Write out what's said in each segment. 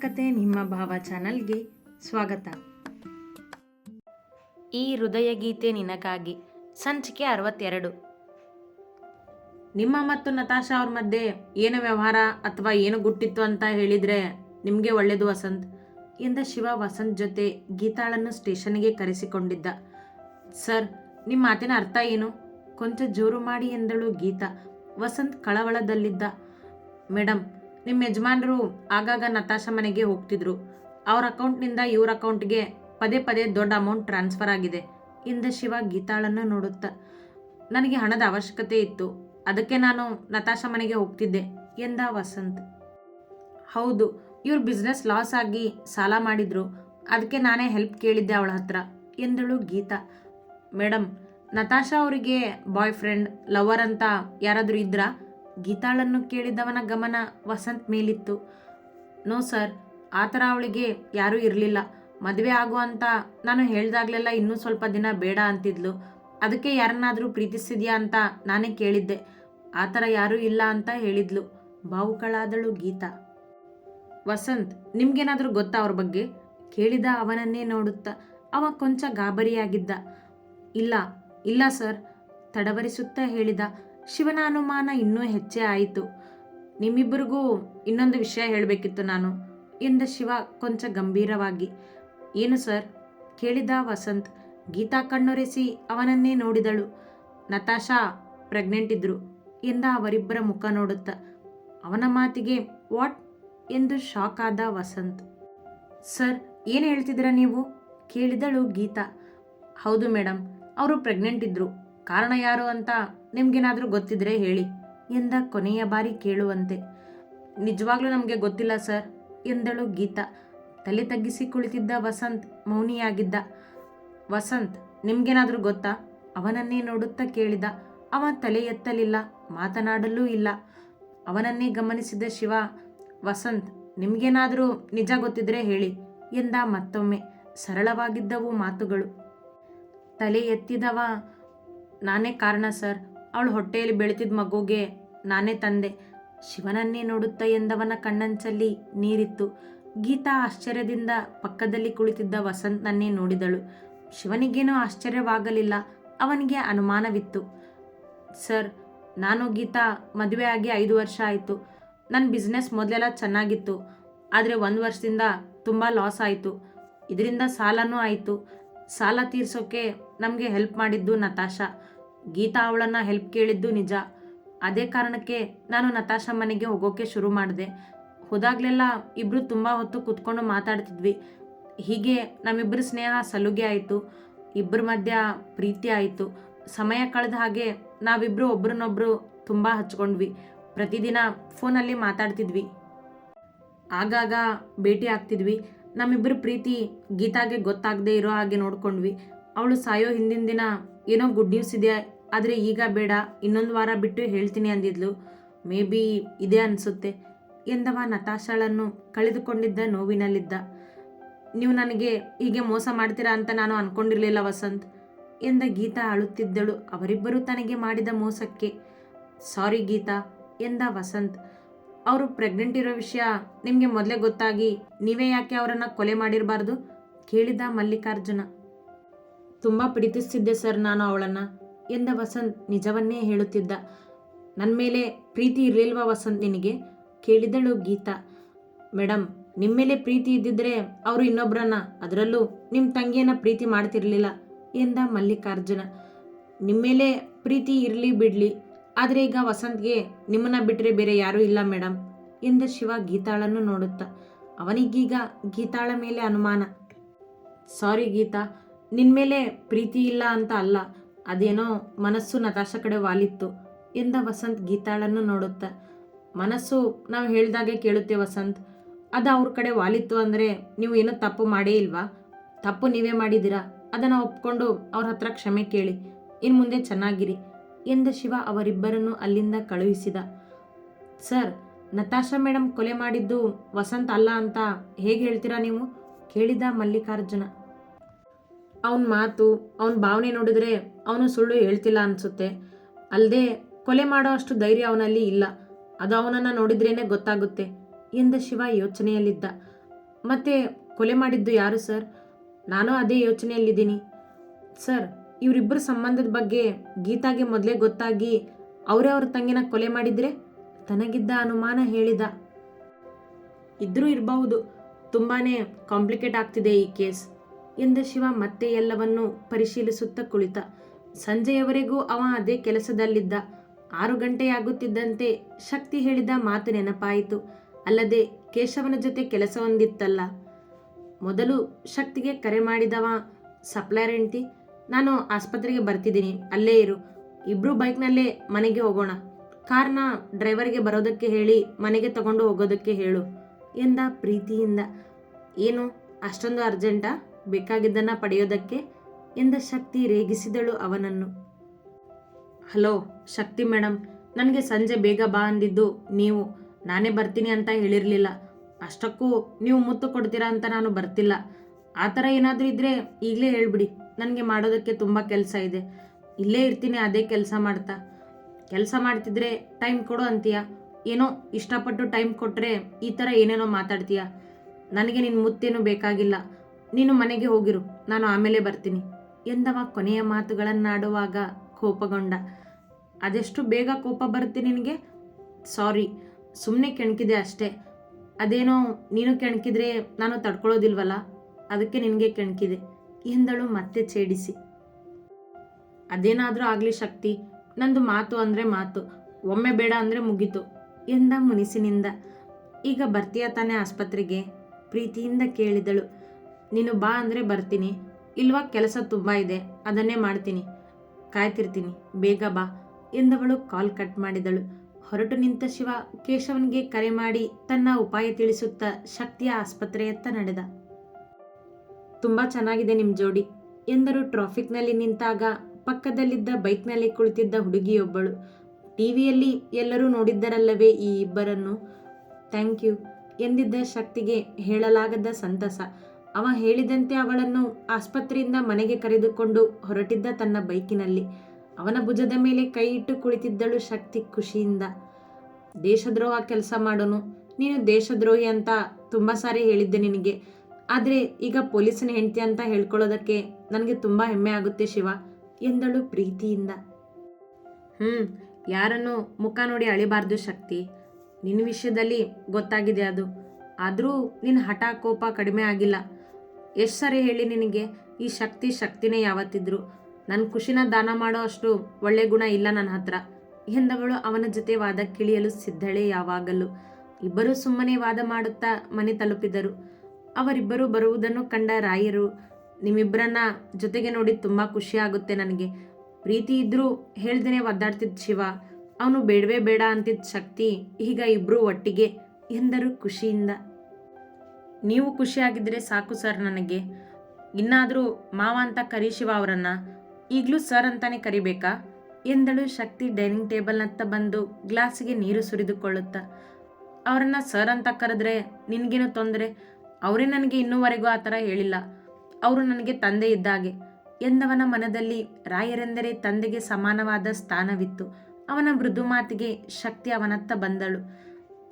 ಕತೆ ನಿಮ್ಮ ಭಾವ ಚಾನಲ್ಗೆ ಸ್ವಾಗತ. ಈ ಹೃದಯ ಗೀತೆ ನಿನಗಾಗಿ ಸಂಚಿಕೆ ಅರವತ್ತೆರಡು. ನಿಮ್ಮ ಮತ್ತು ನತಾಶಾ ಅವ್ರ ಮಧ್ಯೆ ಏನು ವ್ಯವಹಾರ ಅಥವಾ ಏನು ಗುಟ್ಟಿತ್ತು ಅಂತ ಹೇಳಿದರೆ ನಿಮಗೆ ಒಳ್ಳೆಯದು ವಸಂತ್ ಎಂದ ಶಿವ ವಸಂತ್ ಜೊತೆ ಗೀತಾಳನ್ನು ಸ್ಟೇಷನ್ಗೆ ಕರೆಸಿಕೊಂಡಿದ್ದ. ಸರ್ ನಿಮ್ಮ ಮಾತಿನ ಅರ್ಥ ಏನು? ಕೊಂಚ ಜೋರು ಮಾಡಿ ಎಂದಳು ಗೀತಾ. ವಸಂತ್ ಕಳವಳದಲ್ಲಿದ್ದ. ಮೇಡಮ್ ನಿಮ್ಮ ಯಜಮಾನರು ಆಗಾಗ ನತಾಶಾ ಮನೆಗೆ ಹೋಗ್ತಿದ್ರು. ಅವ್ರ ಅಕೌಂಟ್ನಿಂದ ಇವ್ರ ಅಕೌಂಟ್ಗೆ ಪದೇ ಪದೇ ದೊಡ್ಡ ಅಮೌಂಟ್ ಟ್ರಾನ್ಸ್ಫರ್ ಆಗಿದೆ. ಇಂದ ಶಿವ ಗೀತಾಳನ್ನು ನೋಡುತ್ತಾ, ನನಗೆ ಹಣದ ಅವಶ್ಯಕತೆ ಇತ್ತು. ಅದಕ್ಕೆ ನಾನು ನತಾಶಾ ಮನೆಗೆ ಹೋಗ್ತಿದ್ದೆ ಎಂದ ವಸಂತ್. ಹೌದು, ಇವ್ರ ಬಿಸ್ನೆಸ್ ಲಾಸ್ ಆಗಿ ಸಾಲ ಮಾಡಿದ್ರು. ಅದಕ್ಕೆ ನಾನೇ ಹೆಲ್ಪ್ ಕೇಳಿದ್ದೆ ಅವಳ ಹತ್ರ ಎಂದಳು ಗೀತಾ. ಮೇಡಮ್ ನತಾಶಾ ಅವರಿಗೆ ಬಾಯ್ ಫ್ರೆಂಡ್ ಲವರ್ ಅಂತ ಯಾರಾದರೂ ಇದ್ರಾ? ಗೀತಾಳನ್ನು ಕೇಳಿದವನ ಗಮನ ವಸಂತ್ ಮೇಲಿತ್ತು. ನೋ ಸರ್, ಆ ಥರ ಅವಳಿಗೆ ಯಾರೂ ಇರಲಿಲ್ಲ. ಮದುವೆ ಆಗು ಅಂತ ನಾನು ಹೇಳ್ದಾಗ್ಲೆಲ್ಲ ಇನ್ನೂ ಸ್ವಲ್ಪ ದಿನ ಬೇಡ ಅಂತಿದ್ಲು. ಅದಕ್ಕೆ ಯಾರನ್ನಾದರೂ ಪ್ರೀತಿಸಿದ್ಯಾ ಅಂತ ನಾನೇ ಕೇಳಿದ್ದೆ. ಆ ಥರ ಯಾರೂ ಇಲ್ಲ ಅಂತ ಹೇಳಿದ್ಲು. ಭಾವುಕಳಾದಳು ಗೀತಾ. ವಸಂತ್, ನಿಮ್ಗೇನಾದರೂ ಗೊತ್ತಾ ಅವ್ರ ಬಗ್ಗೆ? ಕೇಳಿದ ಅವನನ್ನೇ ನೋಡುತ್ತಾ ಅವ ಕೊಂಚ ಗಾಬರಿಯಾಗಿದ್ದ. ಇಲ್ಲ ಇಲ್ಲ ಸರ್, ತಡವರಿಸುತ್ತಾ ಹೇಳಿದ. ಶಿವನ ಅನುಮಾನ ಇನ್ನೂ ಹೆಚ್ಚೇ ಆಯಿತು. ನಿಮ್ಮಿಬ್ಬರಿಗೂ ಇನ್ನೊಂದು ವಿಷಯ ಹೇಳಬೇಕಿತ್ತು ನಾನು, ಎಂದ ಶಿವ ಕೊಂಚ ಗಂಭೀರವಾಗಿ. ಏನು ಸರ್? ಕೇಳಿದ ವಸಂತ್ ಗೀತಾ ಕಣ್ಣೊರೆಸಿ ಅವನನ್ನೇ ನೋಡಿದಳು. ನತಾಶಾ ಪ್ರೆಗ್ನೆಂಟ್ ಇದ್ರು ಎಂದ ಅವರಿಬ್ಬರ ಮುಖ ನೋಡುತ್ತ. ಅವನ ಮಾತಿಗೆ, ವಾಟ್? ಎಂದು ಶಾಕ್ ಆದ ವಸಂತ್. ಸರ್, ಏನು ಹೇಳ್ತಿದ್ದೀರಾ ನೀವು? ಕೇಳಿದಳು ಗೀತಾ. ಹೌದು ಮೇಡಮ್ ಅವರು ಪ್ರೆಗ್ನೆಂಟ್ ಇದ್ರು. ಕಾರಣ ಯಾರು ಅಂತ ನಿಮ್ಗೇನಾದರೂ ಗೊತ್ತಿದ್ರೆ ಹೇಳಿ ಎಂದ ಕೊನೆಯ ಬಾರಿ ಕೇಳುವಂತೆ. ನಿಜವಾಗ್ಲೂ ನಮಗೆ ಗೊತ್ತಿಲ್ಲ ಸರ್, ಎಂದಳು ಗೀತಾ. ತಲೆ ತಗ್ಗಿಸಿ ಕುಳಿತಿದ್ದ ವಸಂತ್ ಮೌನಿಯಾಗಿದ್ದ. ವಸಂತ್, ನಿಮ್ಗೇನಾದರೂ ಗೊತ್ತಾ? ಅವನನ್ನೇ ನೋಡುತ್ತಾ ಕೇಳಿದ. ಅವ ತಲೆ ಎತ್ತಲಿಲ್ಲ, ಮಾತನಾಡಲೂ ಇಲ್ಲ. ಅವನನ್ನೇ ಗಮನಿಸಿದ ಶಿವ, ವಸಂತ್, ನಿಮ್ಗೇನಾದರೂ ನಿಜ ಗೊತ್ತಿದ್ರೆ ಹೇಳಿ, ಎಂದ ಮತ್ತೊಮ್ಮೆ ಸರಳವಾಗಿದ್ದವು ಮಾತುಗಳು. ತಲೆ ಎತ್ತಿದವ ನಾನೇ ಕಾರಣ ಸರ್. ಅವಳು ಹೊಟ್ಟೆಯಲ್ಲಿ ಬೆಳೆತಿದ್ದ ಮಗುಗೆ ನಾನೇ ತಂದೆ. ಶಿವನನ್ನೇ ನೋಡುತ್ತಾ ಎಂದವನ ಕಣ್ಣಂಚಲ್ಲಿ ನೀರಿತ್ತು. ಗೀತಾ ಆಶ್ಚರ್ಯದಿಂದ ಪಕ್ಕದಲ್ಲಿ ಕುಳಿತಿದ್ದ ವಸಂತನನ್ನೇ ನೋಡಿದಳು. ಶಿವನಿಗೇನೂ ಆಶ್ಚರ್ಯವಾಗಲಿಲ್ಲ. ಅವನಿಗೆ ಅನುಮಾನವಿತ್ತು. ಸರ್, ನಾನು ಗೀತಾ ಮದುವೆ ಆಗಿ ಐದು ವರ್ಷ ಆಯಿತು. ನನ್ನ ಬಿಸ್ನೆಸ್ ಮೊದಲೆಲ್ಲ ಚೆನ್ನಾಗಿತ್ತು. ಆದರೆ ಒಂದು ವರ್ಷದಿಂದ ತುಂಬ ಲಾಸ್ ಆಯಿತು. ಇದರಿಂದ ಸಾಲನೂ ಆಯಿತು. ಸಾಲ ತೀರಿಸೋಕೆ ನಮಗೆ ಹೆಲ್ಪ್ ಮಾಡಿದ್ದು ನತಾಶಾ. ಗೀತಾ ಅವಳನ್ನು ಹೆಲ್ಪ್ ಕೇಳಿದ್ದು ನಿಜ. ಅದೇ ಕಾರಣಕ್ಕೆ ನಾನು ನತಾಶಾ ಮನೆಗೆ ಹೋಗೋಕೆ ಶುರು ಮಾಡಿದೆ. ಹೋದಾಗಲೆಲ್ಲ ಇಬ್ಬರು ತುಂಬ ಹೊತ್ತು ಕೂತ್ಕೊಂಡು ಮಾತಾಡ್ತಿದ್ವಿ. ಹೀಗೆ ನಮ್ಮಿಬ್ಬರ ಸ್ನೇಹ ಸಲುಗೆ ಆಯಿತು. ಇಬ್ಬರ ಮಧ್ಯ ಪ್ರೀತಿ ಆಯಿತು. ಸಮಯ ಕಳೆದ ಹಾಗೆ ನಾವಿಬ್ಬರು ಒಬ್ರನ್ನೊಬ್ರು ತುಂಬ ಹಚ್ಕೊಂಡ್ವಿ. ಪ್ರತಿದಿನ ಫೋನಲ್ಲಿ ಮಾತಾಡ್ತಿದ್ವಿ. ಆಗಾಗ ಭೇಟಿ ಆಗ್ತಿದ್ವಿ. ನಮ್ಮಿಬ್ಬರ ಪ್ರೀತಿ ಗೀತಾಗೆ ಗೊತ್ತಾಗದೆ ಇರೋ ಹಾಗೆ ನೋಡ್ಕೊಂಡ್ವಿ. ಅವಳು ಸಾಯೋ ಹಿಂದಿನ ದಿನ ಏನೋ ಗುಡ್ ನ್ಯೂಸ್ ಇದೆ, ಆದರೆ ಈಗ ಬೇಡ, ಇನ್ನೊಂದು ವಾರ ಬಿಟ್ಟು ಹೇಳ್ತೀನಿ ಅಂದಿದ್ಲು. ಮೇ ಬಿ ಇದೆ ಅನಿಸುತ್ತೆ ಎಂದವ ನತಾಶಾಳನ್ನು ಕಳೆದುಕೊಂಡಿದ್ದ ನೋವಿನಲ್ಲಿದ್ದ. ನೀವು ನನಗೆ ಹೀಗೆ ಮೋಸ ಮಾಡ್ತೀರಾ ಅಂತ ನಾನು ಅಂದ್ಕೊಂಡಿರಲಿಲ್ಲ ವಸಂತ್ ಎಂದ ಗೀತಾ ಅಳುತ್ತಿದ್ದಳು. ಅವರಿಬ್ಬರು ತನಗೆ ಮಾಡಿದ ಮೋಸಕ್ಕೆ. ಸಾರಿ ಗೀತಾ ಎಂದ ವಸಂತ್. ಅವರು ಪ್ರೆಗ್ನೆಂಟ್ ಇರೋ ವಿಷಯ ನಿಮಗೆ ಮೊದಲೇ ಗೊತ್ತಾಗಿ ನೀವೇ ಯಾಕೆ ಅವರನ್ನು ಕೊಲೆ ಮಾಡಿರಬಾರ್ದು? ಕೇಳಿದ ಮಲ್ಲಿಕಾರ್ಜುನ. ತುಂಬ ಪ್ರೀತಿಸ್ತಿದ್ದೆ ಸರ್ ನಾನು ಅವಳನ್ನ ಎಂದ ವಸಂತ್ ನಿಜವನ್ನೇ ಹೇಳುತ್ತಿದ್ದ. ನನ್ನ ಮೇಲೆ ಪ್ರೀತಿ ಇರಲಿಲ್ವಾ ವಸಂತ್ ನಿನಗೆ? ಕೇಳಿದಳು ಗೀತಾ. ಮೇಡಮ್ ನಿಮ್ಮ ಮೇಲೆ ಪ್ರೀತಿ ಇದ್ದಿದ್ರೆ ಅವರು ಇನ್ನೊಬ್ಬರನ್ನ ಅದರಲ್ಲೂ ನಿಮ್ಮ ತಂಗಿಯನ್ನ ಪ್ರೀತಿ ಮಾಡ್ತಿರ್ಲಿಲ್ಲ ಎಂದ ಮಲ್ಲಿಕಾರ್ಜುನ. ನಿಮ್ಮ ಮೇಲೆ ಪ್ರೀತಿ ಇರಲಿ ಬಿಡಲಿ, ಆದರೆ ಈಗ ವಸಂತ್ಗೆ ನಿಮ್ಮನ್ನ ಬಿಟ್ಟರೆ ಬೇರೆ ಯಾರೂ ಇಲ್ಲ ಮೇಡಮ್ ಎಂದ ಶಿವ ಗೀತಾಳನ್ನು ನೋಡುತ್ತಾ. ಅವನಿಗೀಗ ಗೀತಾಳ ಮೇಲೆ ಅನುಮಾನ. ಸಾರಿ ಗೀತಾ ನಿನ್ನ ಮೇಲೆ ಪ್ರೀತಿ ಇಲ್ಲ ಅಂತ ಅಲ್ಲ, ಅದೇನೋ ಮನಸ್ಸು ನತಾಶ ಕಡೆ ವಾಲಿತ್ತು ಎಂದ ವಸಂತ್ ಗೀತಾಳನ್ನು ನೋಡುತ್ತ. ಮನಸ್ಸು ನಾವು ಹೇಳಿದಾಗೆ ಕೇಳುತ್ತೆ ವಸಂತ್, ಅದು ಅವ್ರ ಕಡೆ ವಾಲಿತ್ತು ಅಂದರೆ ನೀವು ಏನೋ ತಪ್ಪು ಮಾಡೇ ಇಲ್ವಾ? ತಪ್ಪು ನೀವೇ ಮಾಡಿದ್ದೀರಾ? ಅದನ್ನು ಒಪ್ಕೊಂಡು ಅವ್ರ ಹತ್ರ ಕ್ಷಮೆ ಕೇಳಿ ಇನ್ನು ಮುಂದೆ ಚೆನ್ನಾಗಿರಿ ಎಂದ ಶಿವ ಅವರಿಬ್ಬರನ್ನು ಅಲ್ಲಿಂದ ಕಳುಹಿಸಿದ. ಸರ್, ನತಾಶಾ ಮೇಡಮ್ ಕೊಲೆ ಮಾಡಿದ್ದು ವಸಂತ್ ಅಲ್ಲ ಅಂತ ಹೇಗೆ ಹೇಳ್ತೀರಾ ನೀವು? ಕೇಳಿದ ಮಲ್ಲಿಕಾರ್ಜುನ. ಅವನ ಮಾತು, ಅವನ ಭಾವನೆ ನೋಡಿದ್ರೆ ಅವನು ಸುಳ್ಳು ಹೇಳ್ತಿಲ್ಲ ಅನಿಸುತ್ತೆ. ಅಲ್ಲದೆ ಕೊಲೆ ಮಾಡೋ ಅಷ್ಟು ಧೈರ್ಯ ಅವನಲ್ಲಿ ಇಲ್ಲ. ಅದು ಅವನನ್ನು ನೋಡಿದ್ರೇನೆ ಗೊತ್ತಾಗುತ್ತೆ ಎಂದ ಶಿವ ಯೋಚನೆಯಲ್ಲಿದ್ದ. ಮತ್ತೆ ಕೊಲೆ ಮಾಡಿದ್ದು ಯಾರು ಸರ್? ನಾನು ಅದೇ ಯೋಚನೆಯಲ್ಲಿದ್ದೀನಿ. ಸರ್ ಇವರಿಬ್ಬರ ಸಂಬಂಧದ ಬಗ್ಗೆ ಗೀತಾಗೆ ಮೊದಲೇ ಗೊತ್ತಾಗಿ ಅವರೇ ಅವ್ರ ತಂಗಿನ ಕೊಲೆ ಮಾಡಿದ್ರೆ? ತನಗಿದ್ದ ಅನುಮಾನ ಹೇಳಿದ. ಇದ್ರೂ ಇರಬಹುದು. ತುಂಬಾ ಕಾಂಪ್ಲಿಕೇಟ್ ಆಗ್ತಿದೆ ಈ ಕೇಸ್. ಎಂದ ಶಿವ ಮತ್ತೆ ಎಲ್ಲವನ್ನೂ ಪರಿಶೀಲಿಸುತ್ತಾ ಕುಳಿತ. ಸಂಜೆಯವರೆಗೂ ಅವ ಅದೇ ಕೆಲಸದಲ್ಲಿದ್ದ. ಆರು ಗಂಟೆಯಾಗುತ್ತಿದ್ದಂತೆ ಶಕ್ತಿ ಹೇಳಿದ ಮಾತು ನೆನಪಾಯಿತು. ಅಲ್ಲದೆ ಕೇಶವನ ಜೊತೆ ಕೆಲಸವೊಂದಿತ್ತಲ್ಲ ಮೊದಲು ಶಕ್ತಿಗೆ ಕರೆ ಮಾಡಿದವ ಸಪ್ಲೈರ್ ಹೆಂಡ್ತಿ, ನಾನು ಆಸ್ಪತ್ರೆಗೆ ಬರ್ತಿದ್ದೀನಿ. ಅಲ್ಲೇ ಇರು. ಇಬ್ರು ಬೈಕ್ನಲ್ಲೇ ಮನೆಗೆ ಹೋಗೋಣ. ಕಾರ್ನ ಡ್ರೈವರ್ಗೆ ಬರೋದಕ್ಕೆ ಹೇಳಿ ಮನೆಗೆ ತಗೊಂಡು ಹೋಗೋದಕ್ಕೆ ಹೇಳು ಎಂದ ಪ್ರೀತಿಯಿಂದ. ಏನು? ಅಷ್ಟೊಂದು ಅರ್ಜೆಂಟಾ? ಬೇಕಾಗಿದ್ದನ್ನ ಪಡೆಯೋದಕ್ಕೆ ಎಂದ ಶಕ್ತಿ ರೇಗಿಸಿದಳು ಅವನನ್ನು. ಹಲೋ, ಶಕ್ತಿ ಮೇಡಮ್ ನನಗೆ ಸಂಜೆ ಬೇಗ ಬಾ ಅಂದಿದ್ದು ನೀವು. ನಾನೇ ಬರ್ತೀನಿ ಅಂತ ಹೇಳಿರಲಿಲ್ಲ. ಅಷ್ಟಕ್ಕೂ ನೀವು ಮುತ್ತು ಕೊಡ್ತೀರಾ ಅಂತ ನಾನು ಬರ್ತಿಲ್ಲ. ಆ ಥರ ಏನಾದರೂ ಇದ್ದರೆ ಈಗಲೇ ಹೇಳ್ಬಿಡಿ. ನನಗೆ ಮಾಡೋದಕ್ಕೆ ತುಂಬ ಕೆಲಸ ಇದೆ. ಇಲ್ಲೇ ಇರ್ತೀನಿ, ಅದೇ ಕೆಲಸ ಮಾಡ್ತಾ. ಕೆಲಸ ಮಾಡ್ತಿದ್ರೆ ಟೈಮ್ ಕೊಡು ಅಂತೀಯ? ಏನೋ ಇಷ್ಟಪಟ್ಟು ಟೈಮ್ ಕೊಟ್ಟರೆ ಈ ಥರ ಏನೇನೋ ಮಾತಾಡ್ತೀಯ? ನನಗೆ ನಿನ್ನ ಮುತ್ತೇನು ಬೇಕಾಗಿಲ್ಲ. ನೀನು ಮನೆಗೆ ಹೋಗಿರು, ನಾನು ಆಮೇಲೆ ಬರ್ತೀನಿ ಎಂದವ ಕೊನೆಯ ಮಾತುಗಳನ್ನಾಡುವಾಗ ಕೋಪಗೊಂಡ. ಅದೆಷ್ಟು ಬೇಗ ಕೋಪ ಬರುತ್ತೆ ನಿನಗೆ? ಸಾರಿ ಸುಮ್ಮನೆ ಕೆಣಕಿದೆ ಅಷ್ಟೇ. ಅದೇನೋ ನೀನು ಕೆಣಕಿದ್ರೆ ನಾನು ತಡ್ಕೊಳ್ಳೋದಿಲ್ವಲ್ಲ? ಅದಕ್ಕೆ ನಿನಗೆ ಕೆಣಕಿದೆ ಎಂದಳು ಮತ್ತೆ ಛೇಡಿಸಿ. ಅದೇನಾದರೂ ಆಗಲಿ ಶಕ್ತಿ, ನಂದು ಮಾತು ಅಂದರೆ ಮಾತು, ಒಮ್ಮೆ ಬೇಡ ಅಂದರೆ ಮುಗೀತು ಎಂದ ಮುನಿಸಿನಿಂದ. ಈಗ ಬರ್ತೀಯ ತಾನೇ ಆಸ್ಪತ್ರೆಗೆ? ಪ್ರೀತಿಯಿಂದ ಕೇಳಿದಳು. ನೀನು ಬಾ ಅಂದರೆ ಬರ್ತೀನಿ. ಇಲ್ವಾ ಕೆಲಸ ತುಂಬ ಇದೆ, ಅದನ್ನೇ ಮಾಡ್ತೀನಿ. ಕಾಯ್ತಿರ್ತೀನಿ, ಬೇಗ ಬಾ ಎಂದವಳು ಕಾಲ್ ಕಟ್ ಮಾಡಿದಳು. ಹೊರಟು ನಿಂತ ಶಿವ ಕೇಶವನಿಗೆ ಕರೆ ಮಾಡಿ ತನ್ನ ಉಪಾಯ ತಿಳಿಸುತ್ತಾ ಶಕ್ತಿಯ ಆಸ್ಪತ್ರೆಯತ್ತ ನಡೆದ. ತುಂಬ ಚೆನ್ನಾಗಿದೆ ನಿಮ್ಮ ಜೋಡಿ, ಎಂದರು ಟ್ರಾಫಿಕ್ನಲ್ಲಿ ನಿಂತಾಗ ಪಕ್ಕದಲ್ಲಿದ್ದ ಬೈಕ್ನಲ್ಲಿ ಕುಳಿತಿದ್ದ ಹುಡುಗಿಯೊಬ್ಬಳು. ಟಿವಿಯಲ್ಲಿ ಎಲ್ಲರೂ ನೋಡಿದ್ದರಲ್ಲವೇ ಈ ಇಬ್ಬರನ್ನು. ಥ್ಯಾಂಕ್ ಯು, ಎಂದಿದ್ದ ಶಕ್ತಿಗೆ ಹೇಳಲಾಗದ ಸಂತಸ. ಅವ ಹೇಳಿದಂತೆ ಅವಳನ್ನು ಆಸ್ಪತ್ರೆಯಿಂದ ಮನೆಗೆ ಕರೆದುಕೊಂಡು ಹೊರಟಿದ್ದ ತನ್ನ ಬೈಕಿನಲ್ಲಿ. ಅವನ ಭುಜದ ಮೇಲೆ ಕೈ ಇಟ್ಟು ಕುಳಿತಿದ್ದಳು ಶಕ್ತಿ ಖುಷಿಯಿಂದ. ದೇಶದ್ರೋಹ ಕೆಲಸ ಮಾಡೋನು. ನೀನು ದೇಶದ್ರೋಹಿ ಅಂತ ತುಂಬ ಸಾರಿ ಹೇಳಿದ್ದೆ ನಿನಗೆ. ಆದರೆ ಈಗ ಪೊಲೀಸನ ಹೆಂಡತಿ ಅಂತ ಹೇಳ್ಕೊಳ್ಳೋದಕ್ಕೆ ನನಗೆ ತುಂಬ ಹೆಮ್ಮೆ ಆಗುತ್ತೆ ಶಿವ, ಎಂದಳು ಪ್ರೀತಿಯಿಂದ. ಹ್ಞೂ ಯಾರನ್ನು ಮುಖ ನೋಡಿ ಅಳಿಬಾರ್ದು ಶಕ್ತಿ. ನಿನ್ನ ವಿಷಯದಲ್ಲಿ ಗೊತ್ತಾಗಿದೆ ಅದು. ಆದರೂ ನಿನ್ನ ಹಠ ಕೋಪ ಕಡಿಮೆ ಆಗಿಲ್ಲ. ಎಷ್ಟು ಸರಿ ಹೇಳಿ ನಿನಗೆ? ಈ ಶಕ್ತಿ ಶಕ್ತಿನೇ ಯಾವತ್ತಿದ್ರು. ನನ್ನ ಖುಷಿನ ದಾನ ಮಾಡೋ ಅಷ್ಟು ಒಳ್ಳೆ ಗುಣ ಇಲ್ಲ ನನ್ನ ಹತ್ರ. ಎಂದವಳು ಅವನ ಜೊತೆ ವಾದಕ್ಕಿಳಿಯಲು ಸಿದ್ಧಳೆ ಯಾವಾಗಲೂ. ಇಬ್ಬರೂ ಸುಮ್ಮನೆ ವಾದ ಮಾಡುತ್ತಾ ಮನೆ ತಲುಪಿದರು. ಅವರಿಬ್ಬರು ಬರುವುದನ್ನು ಕಂಡ ರಾಯರು, ನಿಮ್ಮಿಬ್ಬರನ್ನ ಜೊತೆಗೆ ನೋಡಿ ತುಂಬ ಖುಷಿ ಆಗುತ್ತೆ ನನಗೆ. ಪ್ರೀತಿ ಇದ್ದರೂ ಹೇಳ್ದೇನೆ ಒದ್ದಾಡ್ತಿದ್ದ ಶಿವ. ಅವನು ಬೇಡವೇ ಬೇಡ ಅಂತಿದ್ದ ಶಕ್ತಿ ಈಗ ಇಬ್ಬರು ಒಟ್ಟಿಗೆ ಎಂದರು ಖುಷಿಯಿಂದ. ನೀವು ಖುಷಿಯಾಗಿದ್ದರೆ ಸಾಕು ಸರ್ ನನಗೆ. ಇನ್ನಾದರೂ ಮಾವ ಅಂತ ಕರಿ ಶಿವ ಅವರನ್ನು. ಈಗಲೂ ಸರ್ ಅಂತಾನೆ ಕರಿಬೇಕಾ? ಎಂದಳು ಶಕ್ತಿ ಡೈನಿಂಗ್ ಟೇಬಲ್ನತ್ತ ಬಂದು ಗ್ಲಾಸಿಗೆ ನೀರು ಸುರಿದುಕೊಳ್ಳುತ್ತಾ. ಅವರನ್ನ ಸರ್ ಅಂತ ಕರೆದ್ರೆ ನಿನಗೇನು ತೊಂದರೆ? ಅವರೇ ನನಗೆ ಇನ್ನೂವರೆಗೂ ಆ ಥರ ಹೇಳಿಲ್ಲ. ಅವರು ನನಗೆ ತಂದೆ ಇದ್ದಾಗೆ. ಎಂದವನ ಮನದಲ್ಲಿ ರಾಯರೆಂದರೆ ತಂದೆಗೆ ಸಮಾನವಾದ ಸ್ಥಾನವಿತ್ತು. ಅವನ ಮೃದು ಮಾತಿಗೆ ಶಕ್ತಿ ಅವನತ್ತ ಬಂದಳು.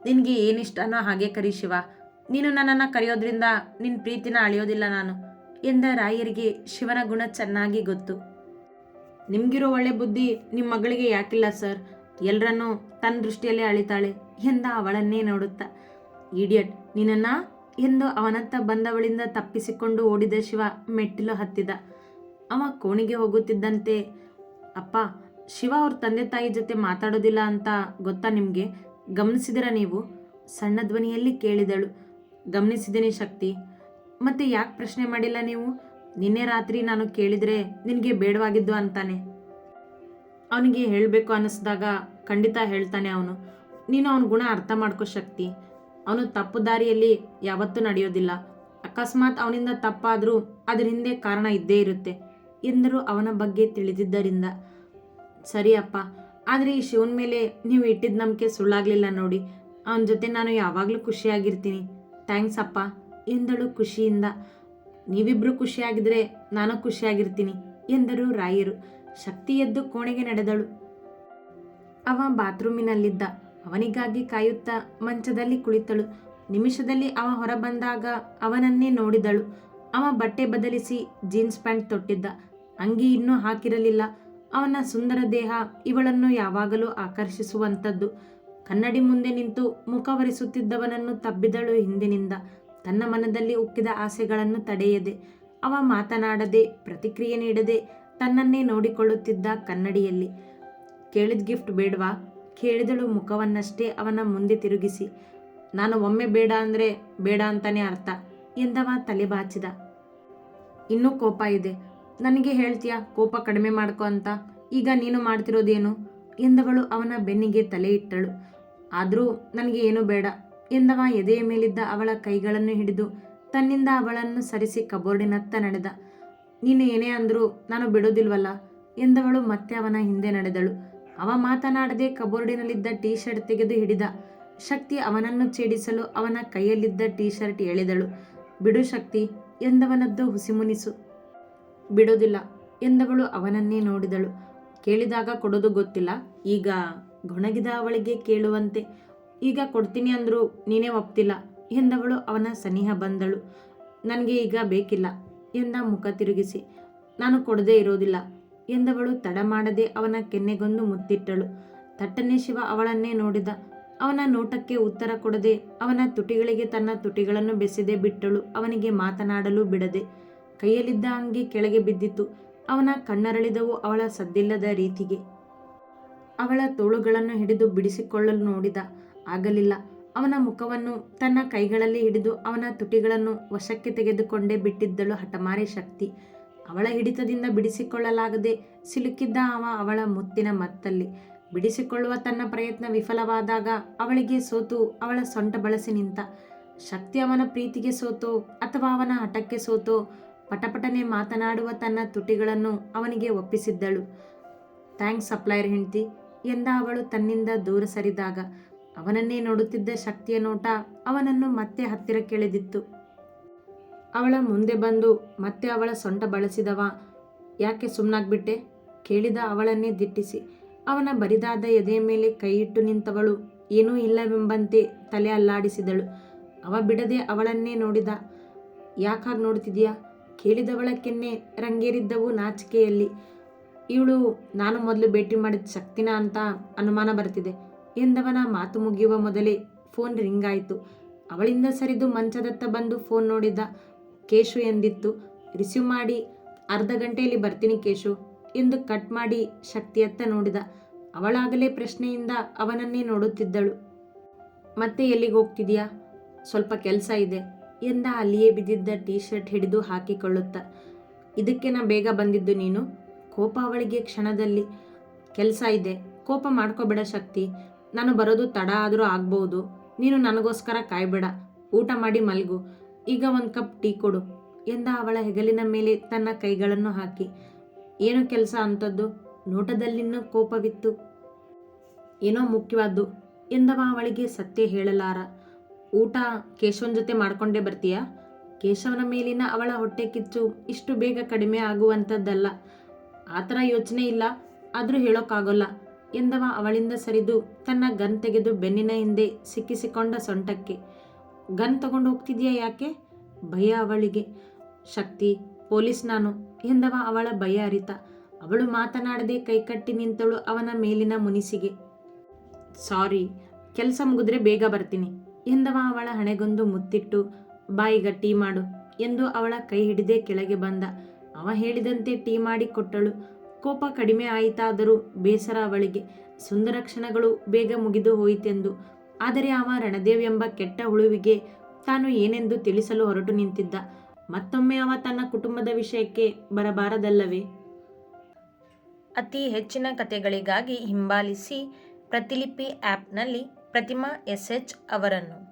ನಿನಗೆ ಏನಿಷ್ಟನೋ ಹಾಗೆ ಕರಿ ಶಿವ. ನೀನು ನನ್ನನ್ನು ಕರೆಯೋದ್ರಿಂದ ನಿನ್ನ ಪ್ರೀತಿನ ಅಳೆಯೋದಿಲ್ಲ ನಾನು ಎಂದ ರಾಯರಿಗೆ ಶಿವನ ಗುಣ ಚೆನ್ನಾಗಿ ಗೊತ್ತು. ನಿಮಗಿರೋ ಒಳ್ಳೆ ಬುದ್ಧಿ ನಿಮ್ಮ ಮಗಳಿಗೆ ಯಾಕಿಲ್ಲ ಸರ್? ಎಲ್ಲರನ್ನೂ ತನ್ನ ದೃಷ್ಟಿಯಲ್ಲೇ ಅಳಿತಾಳೆ ಎಂದ ಅವಳನ್ನೇ ನೋಡುತ್ತಾ. ಈಡಿಯಟ್ ನಿನ್ನನ್ನ ಎಂದು ಅವನತ್ತ ಬಂದವಳಿಂದ ತಪ್ಪಿಸಿಕೊಂಡು ಓಡಿದ ಶಿವ ಮೆಟ್ಟಿಲು ಹತ್ತಿದ. ಅವ ಕೋಣಿಗೆ ಹೋಗುತ್ತಿದ್ದಂತೆ, ಅಪ್ಪ, ಶಿವ ಅವ್ರ ತಂದೆ ತಾಯಿ ಜೊತೆ ಮಾತಾಡೋದಿಲ್ಲ ಅಂತ ಗೊತ್ತಾ ನಿಮಗೆ? ಗಮನಿಸಿದಿರ ನೀವು? ಸಣ್ಣ ಧ್ವನಿಯಲ್ಲಿ ಕೇಳಿದಳು. ಗಮನಿಸಿದ್ದೀನಿ ಶಕ್ತಿ. ಮತ್ತೆ ಯಾಕೆ ಪ್ರಶ್ನೆ ಮಾಡಿಲ್ಲ ನೀವು? ನಿನ್ನೆ ರಾತ್ರಿ ನಾನು ಕೇಳಿದರೆ ನಿನಗೆ ಬೇಡವಾಗಿದ್ದು ಅಂತಾನೆ. ಅವನಿಗೆ ಹೇಳಬೇಕು ಅನ್ನಿಸ್ದಾಗ ಖಂಡಿತ ಹೇಳ್ತಾನೆ ಅವನು. ನೀನು ಅವನ ಗುಣ ಅರ್ಥ ಮಾಡ್ಕೋ ಶಕ್ತಿ. ಅವನು ತಪ್ಪು ದಾರಿಯಲ್ಲಿ ಯಾವತ್ತೂ ನಡೆಯೋದಿಲ್ಲ. ಅಕಸ್ಮಾತ್ ಅವನಿಂದ ತಪ್ಪಾದರೂ ಅದ್ರ ಹಿಂದೆ ಕಾರಣ ಇದ್ದೇ ಇರುತ್ತೆ ಎಂದರು ಅವನ ಬಗ್ಗೆ ತಿಳಿದಿದ್ದರಿಂದ. ಸರಿ ಅಪ್ಪ, ಆದರೆ ಈ ಶಿವನ ಮೇಲೆ ನೀವು ಇಟ್ಟಿದ್ದ ನಂಬಿಕೆ ಸುಳ್ಳಾಗಲಿಲ್ಲ ನೋಡಿ. ಅವನ ಜೊತೆ ನಾನು ಯಾವಾಗಲೂ ಖುಷಿಯಾಗಿರ್ತೀನಿ. ಥ್ಯಾಂಕ್ಸ್ ಅಪ್ಪ ಎಂದಳು ಖುಷಿಯಿಂದ. ನೀವಿಬ್ರು ಖುಷಿಯಾಗಿದ್ರೆ ನಾನು ಖುಷಿಯಾಗಿರ್ತೀನಿ, ಎಂದರು ರಾಯರು. ಶಕ್ತಿ ಎದ್ದು ಕೋಣೆಗೆ ನಡೆದಳು. ಅವ ಬಾತ್ರೂಮಿನಲ್ಲಿದ್ದ. ಅವನಿಗಾಗಿ ಕಾಯುತ್ತಾ ಮಂಚದಲ್ಲಿ ಕುಳಿತಳು. ನಿಮಿಷದಲ್ಲಿ ಅವ ಹೊರಬಂದಾಗ ಅವನನ್ನೇ ನೋಡಿದಳು. ಅವ ಬಟ್ಟೆ ಬದಲಿಸಿ ಜೀನ್ಸ್ ಪ್ಯಾಂಟ್ ತೊಟ್ಟಿದ್ದ. ಅಂಗಿ ಇನ್ನೂ ಹಾಕಿರಲಿಲ್ಲ. ಅವನ ಸುಂದರ ದೇಹ ಇವಳನ್ನು ಯಾವಾಗಲೂ ಆಕರ್ಷಿಸುವಂಥದ್ದು ಕನ್ನಡಿ ಮುಂದೆ ನಿಂತು ಮುಖವರಿಸುತ್ತಿದ್ದವನನ್ನು ತಬ್ಬಿದಳು ಹಿಂದಿನಿಂದ. ತನ್ನ ಮನದಲ್ಲಿ ಉಕ್ಕಿದ ಆಸೆಗಳನ್ನು ತಡೆಯದೆ, ಅವ ಮಾತನಾಡದೆ, ಪ್ರತಿಕ್ರಿಯೆ ನೀಡದೆ ತನ್ನನ್ನೇ ನೋಡಿಕೊಳ್ಳುತ್ತಿದ್ದ ಕನ್ನಡಿಯಲ್ಲಿ. ಕೇಳಿದ ಗಿಫ್ಟ್ ಬೇಡವಾ? ಕೇಳಿದಳು ಮುಖವನ್ನಷ್ಟೇ ಅವನ ಮುಂದೆ ತಿರುಗಿಸಿ. ನಾನು ಒಮ್ಮೆ ಬೇಡ ಅಂದರೆ ಬೇಡ ಅಂತಾನೆ ಅರ್ಥ ಎಂದವ ತಲೆ ಬಾಚಿದ. ಇನ್ನೂ ಕೋಪ ಇದೆ. ನನಗೆ ಹೇಳ್ತೀಯಾ, ಕೋಪ ಕಡಿಮೆ ಮಾಡ್ಕೊ ಅಂತ? ಈಗ ನೀನು ಮಾಡ್ತಿರೋದೇನು? ಎಂದವಳು ಅವನ ಬೆನ್ನಿಗೆ ತಲೆ ಇಟ್ಟಳು. ಆದರೂ ನನಗೆ ಏನೂ ಬೇಡ ಎಂದವ ಎದೆಯ ಮೇಲಿದ್ದ ಅವಳ ಕೈಗಳನ್ನು ಹಿಡಿದು ತನ್ನಿಂದ ಅವಳನ್ನು ಸರಿಸಿ ಕಬೋರ್ಡಿನತ್ತ ನಡೆದ. ನೀನು ಏನೇ ಅಂದರೂ ನಾನು ಬಿಡೋದಿಲ್ವಲ್ಲ ಎಂದವಳು ಮತ್ತೆ ಅವನ ಹಿಂದೆ ನಡೆದಳು. ಅವ ಮಾತನಾಡದೆ ಕಬೋರ್ಡಿನಲ್ಲಿದ್ದ ಟೀ ಶರ್ಟ್ ತೆಗೆದು ಹಿಡಿದ. ಶಕ್ತಿ ಅವನನ್ನು ಛೇಡಿಸಲು ಅವನ ಕೈಯಲ್ಲಿದ್ದ ಟೀ ಶರ್ಟ್ ಎಳೆದಳು. ಬಿಡು ಶಕ್ತಿ ಎಂದವನದ್ದು ಹುಸಿಮುನಿಸು. ಬಿಡೋದಿಲ್ಲ ಎಂದವಳು ಅವನನ್ನೇ ನೋಡಿದಳು. ಕೇಳಿದಾಗ ಕೊಡೋದು ಗೊತ್ತಿಲ್ಲ. ಈಗ ಗೊಣಗಿದ ಅವಳಿಗೆ ಕೇಳುವಂತೆ, ಈಗ ಕೊಡ್ತೀನಿ ಅಂದರೂ ನೀನೇ ಒಪ್ತಿಲ್ಲ ಎಂದವಳು ಅವನ ಸನಿಹ ಬಂದಳು. ನನಗೆ ಈಗ ಬೇಕಿಲ್ಲ ಎಂದ ಮುಖ ತಿರುಗಿಸಿ. ನಾನು ಕೊಡದೇ ಇರೋದಿಲ್ಲ ಎಂದವಳು ತಡ ಮಾಡದೆ ಅವನ ಕೆನ್ನೆಗೊಂದು ಮುತ್ತಿಟ್ಟಳು. ತಟ್ಟನೆ ಶಿವ ಅವಳನ್ನೇ ನೋಡಿದ. ಅವನ ನೋಟಕ್ಕೆ ಉತ್ತರ ಕೊಡದೆ ಅವನ ತುಟಿಗಳಿಗೆ ತನ್ನ ತುಟಿಗಳನ್ನು ಬೆಸೆದೆ ಬಿಟ್ಟಳು. ಅವನಿಗೆ ಮಾತನಾಡಲು ಬಿಡದೆ. ಕೈಯಲ್ಲಿದ್ದ ಅಂಗಿ ಕೆಳಗೆ ಬಿದ್ದಿತು ಅವನ ಕಣ್ಣರಳಿದವು ಅವಳ ಸದ್ದಿಲ್ಲದ ರೀತಿಗೆ. ಅವಳ ತೋಳುಗಳನ್ನು ಹಿಡಿದು ಬಿಡಿಸಿಕೊಳ್ಳಲು ನೋಡಿದ. ಆಗಲಿಲ್ಲ. ಅವನ ಮುಖವನ್ನು ತನ್ನ ಕೈಗಳಲ್ಲಿ ಹಿಡಿದು ಅವನ ತುಟಿಗಳನ್ನು ವಶಕ್ಕೆ ತೆಗೆದುಕೊಂಡೇ ಬಿಟ್ಟಿದ್ದಳು ಹಠಮಾರಿ ಶಕ್ತಿ. ಅವಳ ಹಿಡಿತದಿಂದ ಬಿಡಿಸಿಕೊಳ್ಳಲಾಗದೆ ಸಿಲುಕಿದ್ದ ಅವ ಅವಳ ಮುತ್ತಿನ ಮತ್ತಲ್ಲಿ. ಬಿಡಿಸಿಕೊಳ್ಳುವ ತನ್ನ ಪ್ರಯತ್ನ ವಿಫಲವಾದಾಗ ಅವಳಿಗೆ ಸೋತು ಅವಳ ಸೊಂಟ ಬಳಸಿ ನಿಂತ. ಶಕ್ತಿ ಅವನ ಪ್ರೀತಿಗೆ ಸೋತೋ ಅಥವಾ ಅವನ ಹಠಕ್ಕೆ ಸೋತೋ ಪಟಪಟನೆ ಮಾತನಾಡುವ ತನ್ನ ತುಟಿಗಳನ್ನು ಅವನಿಗೆ ಒಪ್ಪಿಸಿದ್ದಳು. ಥ್ಯಾಂಕ್ಸ್ ಸಪ್ಲೈಯರ್ ಹೆಂಡ್ತಿ. ಎಂದ ಅವಳು ತನ್ನಿಂದ ದೂರ ಸರಿದಾಗ. ಅವನನ್ನೇ ನೋಡುತ್ತಿದ್ದ ಶಕ್ತಿಯ ನೋಟ ಅವನನ್ನು ಮತ್ತೆ ಹತ್ತಿರಕ್ಕೆಳೆದಿತ್ತು ಅವಳ ಮುಂದೆ ಬಂದು ಮತ್ತೆ ಅವಳ ಸೊಂಟ ಬಳಸಿದವ. ಯಾಕೆ ಸುಮ್ಮನಾಗ್ಬಿಟ್ಟೆ ಕೇಳಿದ ಅವಳನ್ನೇ ದಿಟ್ಟಿಸಿ. ಅವನ ಬರಿದಾದ ಎದೆಯ ಮೇಲೆ ಕೈಯಿಟ್ಟು ನಿಂತವಳು. ಏನೂ ಇಲ್ಲವೆಂಬಂತೆ ತಲೆ ಅಲ್ಲಾಡಿಸಿದಳು. ಅವ ಬಿಡದೆ ಅವಳನ್ನೇ ನೋಡಿದ. ಯಾಕಾಗಿ ನೋಡ್ತಿದೀಯಾ? ಕೇಳಿದವಳ ಕೆನ್ನೆ ರಂಗೇರಿದ್ದವು ನಾಚಿಕೆಯಲ್ಲಿ. ಇವಳು, ನಾನು ಮೊದಲು ಭೇಟಿ ಮಾಡಿದ ಶಕ್ತಿನ ಅಂತ ಅನುಮಾನ ಬರ್ತಿದೆ ಎಂದವನ ಮಾತು ಮುಗಿಯುವ ಮೊದಲೇ ಫೋನ್ ರಿಂಗ್ ಆಯಿತು. ಅವಳಿಂದ ಸರಿದು ಮಂಚದತ್ತ ಬಂದು ಫೋನ್ ನೋಡಿದ ಕೇಶು ಎಂದಿತ್ತು, ರಿಸೀವ್ ಮಾಡಿ, ಅರ್ಧ ಗಂಟೆಯಲ್ಲಿ ಬರ್ತೀನಿ ಕೇಶು, ಎಂದು ಕಟ್ ಮಾಡಿ ಶಕ್ತಿಯತ್ತ ನೋಡಿದ. ಅವಳಾಗಲೇ ಪ್ರಶ್ನೆಯಿಂದ ಅವನನ್ನೇ ನೋಡುತ್ತಿದ್ದಳು. ಮತ್ತೆ ಎಲ್ಲಿಗೆ ಹೋಗ್ತಿದೀಯಾ? ಸ್ವಲ್ಪ ಕೆಲಸ ಇದೆ, ಎಂದ ಅಲ್ಲಿಯೇ ಬಿದ್ದಿದ್ದ ಟೀ ಶರ್ಟ್ ಹಿಡಿದು ಹಾಕಿಕೊಳ್ಳುತ್ತ. ಇದಕ್ಕೆ ನಾ ಬೇಗ ಬಂದಿದ್ದು ನೀನು? ಕೋಪ ಅವಳಿಗೆ ಕ್ಷಣದಲ್ಲಿ ಕೆಲಸ ಇದೆ. ಕೋಪ ಮಾಡ್ಕೋಬೇಡ ಶಕ್ತಿ. ನಾನು ಬರೋದು ತಡ ಆದರೂ ಆಗ್ಬೋದು. ನೀನು ನನಗೋಸ್ಕರ ಕಾಯ್ಬೇಡ. ಊಟ ಮಾಡಿ ಮಲಗು. ಈಗ ಒಂದು ಕಪ್ ಟೀ ಕೊಡು ಎಂದ ಅವಳ ಹೆಗಲಿನ ಮೇಲೆ ತನ್ನ ಕೈಗಳನ್ನು ಹಾಕಿ. ಏನು ಕೆಲಸ ಅಂಥದ್ದು ನೋಟದಲ್ಲಿನ್ನೂ ಕೋಪವಿತ್ತು. ಏನೋ ಮುಖ್ಯವಾದ್ದು ಎಂದವ ಅವಳಿಗೆ ಸತ್ಯ ಹೇಳಲಾರ. ಊಟ ಕೇಶವನ ಜೊತೆ ಮಾಡ್ಕೊಂಡೇ ಬರ್ತೀಯಾ? ಕೇಶವನ ಮೇಲಿನ ಅವಳ ಹೊಟ್ಟೆ ಕಿಚ್ಚು ಇಷ್ಟು ಬೇಗ ಕಡಿಮೆ ಆಗುವಂಥದ್ದಲ್ಲ ಆ ಥರ ಯೋಚನೆ ಇಲ್ಲ. ಆದರೂ ಹೇಳೋಕ್ಕಾಗೋಲ್ಲ. ಎಂದವ ಅವಳಿಂದ ಸರಿದು ತನ್ನ ಗನ್ ತೆಗೆದು ಬೆನ್ನಿನ ಹಿಂದೆ ಸಿಕ್ಕಿಸಿಕೊಂಡ ಸೊಂಟಕ್ಕೆ. ಗನ್ ತಗೊಂಡು ಹೋಗ್ತಿದ್ಯಾ ಯಾಕೆ? ಭಯ ಅವಳಿಗೆ. ಶಕ್ತಿ, ಪೊಲೀಸ್ ನಾನು, ಎಂದವ ಅವಳ ಭಯ ಅರಿತ. ಅವಳು ಮಾತನಾಡದೆ ಕೈಕಟ್ಟಿ ನಿಂತಳು ಅವನ ಮೇಲಿನ ಮುನಿಸಿಗೆ. ಸಾರಿ, ಕೆಲಸ ಮುಗಿದ್ರೆ ಬೇಗ ಬರ್ತೀನಿ, ಎಂದವ ಅವಳ ಹಣೆಗೊಂದು ಮುತ್ತಿಟ್ಟು, ಬಾಯಿಗ ಟೀ ಮಾಡು, ಎಂದು ಅವಳ ಕೈ ಹಿಡಿದೇ ಕೆಳಗೆ ಬಂದ. ಅವ ಹೇಳಿದಂತೆ ಟೀ ಮಾಡಿ ಕೊಟ್ಟಳು. ಕೋಪ ಕಡಿಮೆ ಆಯಿತಾದರೂ ಬೇಸರ ಅವಳಿಗೆ. ಸುಂದರ ಕ್ಷಣಗಳು ಬೇಗ ಮುಗಿದು ಹೋಯಿತೆಂದು. ಆದರೆ ಅವ ರಣದೇವ್ ಎಂಬ ಕೆಟ್ಟ ಹುಳುವಿಗೆ ತಾನು ಏನೆಂದು ತಿಳಿಸಲು ಹೊರಟು ನಿಂತಿದ್ದ. ಮತ್ತೊಮ್ಮೆ ಅವ ತನ್ನ ಕುಟುಂಬದ ವಿಷಯಕ್ಕೆ ಬರಬಾರದಲ್ಲವೇ? ಅತಿ ಹೆಚ್ಚಿನ ಕಥೆಗಳಿಗಾಗಿ ಹಿಂಬಾಲಿಸಿ ಪ್ರತಿಲಿಪಿ ಆ್ಯಪ್ನಲ್ಲಿ ಪ್ರತಿಮಾ ಎಸ್ ಎಚ್ ಅವರನ್ನು.